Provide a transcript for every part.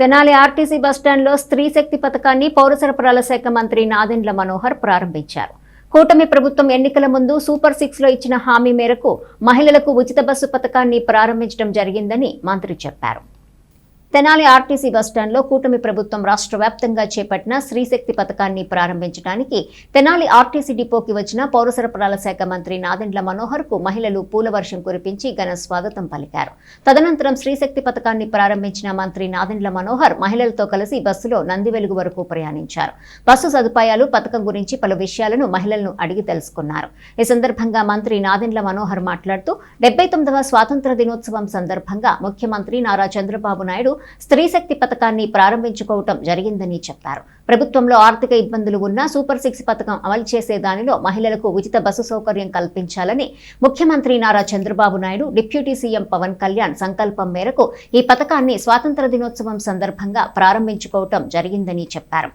Tenali RTC బస్టాండ్లో స్త్రీ శక్తి పథకాన్ని పౌర సరఫరాల శాఖ మంత్రి నాదెండ్ల మనోహర్ ప్రారంభించారు. కూటమి ప్రభుత్వం ఎన్నికల ముందు సూపర్ సిక్స్లో ఇచ్చిన హామీ మేరకు మహిళలకు ఉచిత బస్సు పథకాన్ని ప్రారంభించడం జరిగిందని మంత్రి చెప్పారు. తెనాలి ఆర్టీసీ బస్టాండ్లో కూటమి ప్రభుత్వం రాష్ట్ర వ్యాప్తంగా చేపట్టిన స్త్రీశక్తి పథకాన్ని ప్రారంభించడానికి తెనాలి ఆర్టీసీ డిపోకి వచ్చిన పౌర సరఫరాల శాఖ మంత్రి నాదెండ్ల మనోహర్కు మహిళలు పూల వర్షం కురిపించి ఘన స్వాగతం పలికారు. తదనంతరం స్త్రీశక్తి పథకాన్ని ప్రారంభించిన మంత్రి నాదెండ్ల మనోహర్ మహిళలతో కలిసి బస్సులో నందివెలుగు వరకు ప్రయాణించారు. బస్సు సదుపాయాలు పథకం గురించి పలు విషయాలను మహిళలను అడిగి తెలుసుకున్నారు. ఈ సందర్భంగా మంత్రి నాదెండ్ల మనోహర్ మాట్లాడుతూ డెబ్బై తొమ్మిదవ స్వాతంత్ర దినోత్సవం సందర్భంగా ముఖ్యమంత్రి నారా చంద్రబాబు నాయుడు స్త్రీ శక్తి పథకాన్ని ప్రారంభించుకోవటం జరిగిందని చెప్పారు. ప్రభుత్వంలో ఆర్థిక ఇబ్బందులు ఉన్నా సూపర్ సిక్స్ పథకం అమలు చేసే దానిలో మహిళలకు ఉచిత బస్సు సౌకర్యం కల్పించాలని ముఖ్యమంత్రి నారా చంద్రబాబు నాయుడు డిప్యూటీ సీఎం పవన్ కళ్యాణ్ సంకల్పం మేరకు ఈ పథకాన్ని స్వాతంత్ర దినోత్సవం సందర్భంగా ప్రారంభించుకోవటం జరిగిందని చెప్పారు.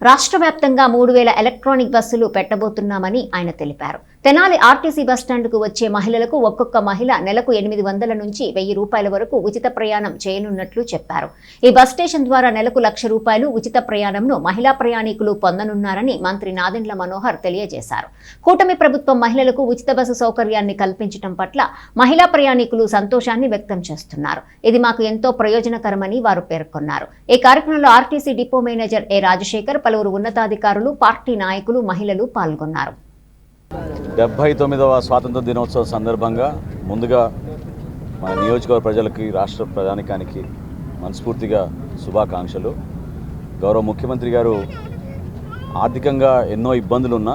రాష్ట్ర వ్యాప్తంగా మూడు వేల ఎలక్ట్రానిక్ బస్సులు పెట్టబోతున్నామని ఆయన తెలిపారు. తెనాలి ఆర్టీసీ బస్టాండ్కు వచ్చే మహిళలకు ఒక్కొక్క మహిళ నెలకు ఎనిమిది వందల నుంచి వెయ్యి రూపాయల వరకు ఉచిత ప్రయాణం చేయనున్నట్లు చెప్పారు. ఈ బస్ స్టేషన్ ద్వారా నెలకు లక్ష రూపాయలు ఉచిత ప్రయాణంను మహిళా ప్రయాణికులు పొందనున్నారని మంత్రి నాదెండ్ల మనోహర్ తెలియజేశారు. కూటమి ప్రభుత్వం మహిళలకు ఉచిత బస్సు సౌకర్యాన్ని కల్పించడం పట్ల మహిళా ప్రయాణికులు సంతోషాన్ని వ్యక్తం చేస్తున్నారు. ఇది మాకు ఎంతో ప్రయోజనకరమని వారు పేర్కొన్నారు. ఈ కార్యక్రమంలో RTC depot manager A Rajasekhar పలువురు ఉన్నతాధికారులు పార్టీ నాయకులు మహిళలు పాల్గొన్నారు. డెబ్భై తొమ్మిదవ స్వాతంత్ర దినోత్సవం సందర్భంగా ముందుగా మన నియోజకవర్గ ప్రజలకి రాష్ట్ర ప్రధానికానికి మనస్ఫూర్తిగా శుభాకాంక్షలు. గౌరవ ముఖ్యమంత్రి గారు ఆర్థికంగా ఎన్నో ఇబ్బందులున్నా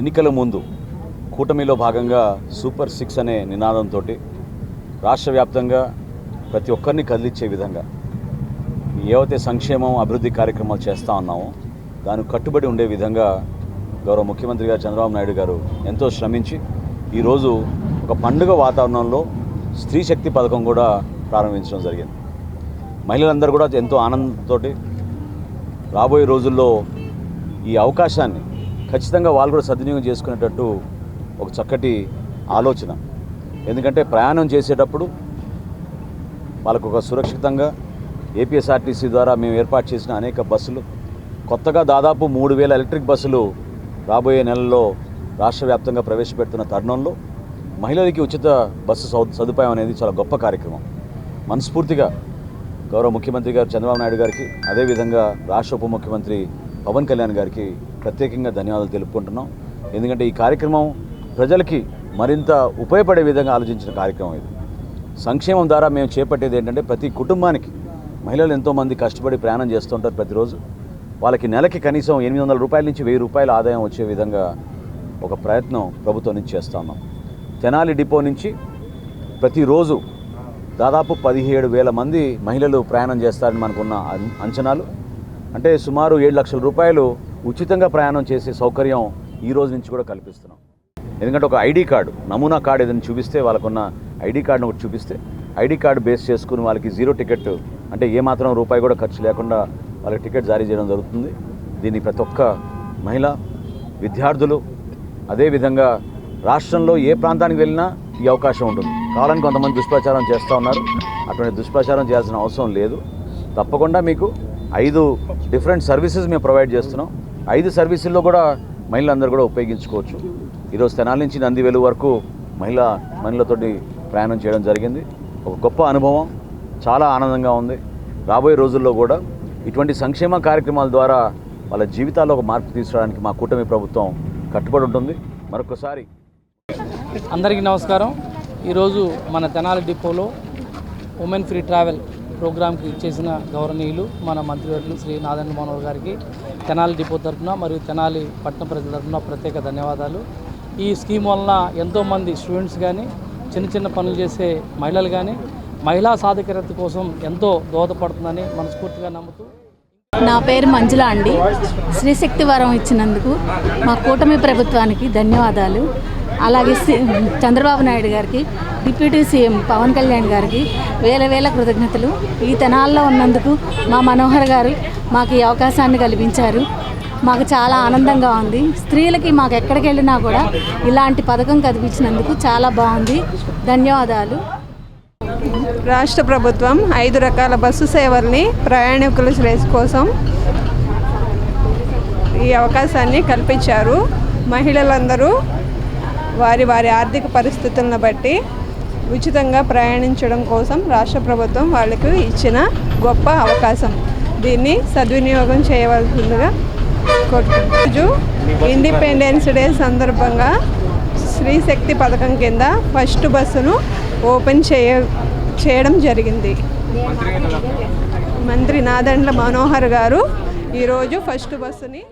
ఎన్నికల ముందు కూటమిలో భాగంగా సూపర్ సిక్స్ అనే నినాదంతో రాష్ట్ర వ్యాప్తంగా ప్రతి ఒక్కరిని కదిలిచ్చే విధంగా ఏవైతే సంక్షేమం అభివృద్ధి కార్యక్రమాలు చేస్తూ ఉన్నామో దానికి కట్టుబడి ఉండే విధంగా గౌరవ ముఖ్యమంత్రి గారు చంద్రబాబు నాయుడు గారు ఎంతో శ్రమించి ఈరోజు ఒక పండుగ వాతావరణంలో స్త్రీ శక్తి పథకం కూడా ప్రారంభించడం జరిగింది. మహిళలందరూ కూడా ఎంతో ఆనందంతో రాబోయే రోజుల్లో ఈ అవకాశాన్ని ఖచ్చితంగా వాళ్ళు కూడా సద్వినియోగం చేసుకునేటట్టు ఒక చక్కటి ఆలోచన. ఎందుకంటే ప్రయాణం చేసేటప్పుడు వాళ్ళకు ఒక సురక్షితంగా ఏపీఎస్ఆర్టీసీ ద్వారా మేము ఏర్పాటు చేసిన అనేక బస్సులు కొత్తగా దాదాపు మూడు వేల ఎలక్ట్రిక్ బస్సులు రాబోయే నెలల్లో రాష్ట్ర వ్యాప్తంగా ప్రవేశపెడుతున్న తరుణంలో మహిళలకి ఉచిత బస్సు సదుపాయం అనేది చాలా గొప్ప కార్యక్రమం. మనస్ఫూర్తిగా గౌరవ ముఖ్యమంత్రి గారు చంద్రబాబు నాయుడు గారికి అదేవిధంగా రాష్ట్ర ఉప ముఖ్యమంత్రి పవన్ కళ్యాణ్ గారికి ప్రత్యేకంగా ధన్యవాదాలు తెలుపుకుంటున్నాం. ఎందుకంటే ఈ కార్యక్రమం ప్రజలకి మరింత ఉపయోగపడే విధంగా ఆలోచించిన కార్యక్రమం ఇది. సంక్షేమం ద్వారా మేము చేపట్టేది ఏంటంటే ప్రతి కుటుంబానికి మహిళలు ఎంతోమంది కష్టపడి ప్రయాణం చేస్తుంటారు ప్రతిరోజు. వాళ్ళకి నెలకి కనీసం ఎనిమిది వందల రూపాయల నుంచి వెయ్యి రూపాయల ఆదాయం వచ్చే విధంగా ఒక ప్రయత్నం ప్రభుత్వం నుంచి చేస్తా ఉన్నాం. తెనాలి డిపో నుంచి ప్రతిరోజు దాదాపు పదిహేడు వేల మంది మహిళలు ప్రయాణం చేస్తారని మనకున్న అం- అంచనాలు. అంటే సుమారు ఏడు లక్షల రూపాయలు ఉచితంగా ప్రయాణం చేసే సౌకర్యం ఈ రోజు నుంచి కూడా కల్పిస్తున్నాం. ఎందుకంటే ఒక ఐడి కార్డు నమూనా కార్డు ఏదైనా చూపిస్తే వాళ్ళకున్న ఐడి కార్డును ఒకటి చూపిస్తే ఐడి కార్డు బేస్ చేసుకుని వాళ్ళకి జీరో టికెట్ అంటే ఏమాత్రం రూపాయి కూడా ఖర్చు లేకుండా వాళ్ళకి టికెట్ జారీ చేయడం జరుగుతుంది. దీన్ని ప్రతి ఒక్క మహిళ విద్యార్థులు అదేవిధంగా రాష్ట్రంలో ఏ ప్రాంతానికి వెళ్ళినా ఈ అవకాశం ఉంటుంది. కావాలని కొంతమంది దుష్ప్రచారం చేస్తూ ఉన్నారు. అటువంటి దుష్ప్రచారం చేయాల్సిన అవసరం లేదు. తప్పకుండా మీకు ఐదు డిఫరెంట్ సర్వీసెస్ మేము ప్రొవైడ్ చేస్తున్నాం. ఐదు సర్వీసుల్లో కూడా మహిళలందరూ కూడా ఉపయోగించుకోవచ్చు. ఈరోజు తెనాల నుంచి నందివెలు వరకు మహిళ మహిళలతోటి ప్రయాణం చేయడం జరిగింది. ఒక గొప్ప అనుభవం. చాలా ఆనందంగా ఉంది. రాబోయే రోజుల్లో కూడా ఇటువంటి సంక్షేమ కార్యక్రమాల ద్వారా వాళ్ళ జీవితాల్లో ఒక మార్పు తీసుకురావడానికి మా కూటమి ప్రభుత్వం కట్టుబడి ఉంటుంది. మరొకసారి అందరికీ నమస్కారం. ఈరోజు మన తెనాలి డిపోలో ఉమెన్ ఫ్రీ ట్రావెల్ ప్రోగ్రామ్కి చేసిన గౌరవనీయులు మన మంత్రివర్యులు శ్రీ నారాయణ మనోహర్ గారికి తెనాలి డిపో తరఫున మరియు తెనాలి పట్టణ ప్రజల తరఫున ప్రత్యేక ధన్యవాదాలు. ఈ స్కీమ్ వలన ఎంతోమంది స్టూడెంట్స్ కానీ చిన్న చిన్న పనులు చేసే మహిళలు కానీ మహిళా సాధికారత కోసం ఎంతో దోహదపడుతుందని మనస్ఫూర్తిగా నమ్ముతూ నా పేరు మంజుల అండి. శ్రీశక్తి వరం ఇచ్చినందుకు మా కూటమి ప్రభుత్వానికి ధన్యవాదాలు. అలాగే చంద్రబాబు నాయుడు గారికి డిప్యూటీ సీఎం పవన్ కళ్యాణ్ గారికి వేల వేల కృతజ్ఞతలు. ఈ తెనాల్లో ఉన్నందుకు మా మనోహర్ గారు మాకు ఈ అవకాశాన్ని కల్పించారు. మాకు చాలా ఆనందంగా ఉంది. స్త్రీలకి మాకు ఎక్కడికి వెళ్ళినా కూడా ఇలాంటి పథకం కల్పించినందుకు చాలా బాగుంది. ధన్యవాదాలు. రాష్ట్ర ప్రభుత్వం ఐదు రకాల బస్సు సేవల్ని ప్రయాణికుల శ్రేయస్ కోసం ఈ అవకాశాన్ని కల్పించారు. మహిళలందరూ వారి వారి ఆర్థిక పరిస్థితులను బట్టి ఉచితంగా ప్రయాణించడం కోసం రాష్ట్ర ప్రభుత్వం వాళ్ళకు ఇచ్చిన గొప్ప అవకాశం. దీన్ని సద్వినియోగం చేయవలసిందిగా రోజు ఇండిపెండెన్స్ డే సందర్భంగా స్త్రీ శక్తి పథకం కింద ఫస్ట్ బస్సును ఓపెన్ చేయ చేయడం జరిగింది. మంత్రి నాదండ్ల మనోహర్ గారు ఈరోజు ఫస్ట్ బస్సుని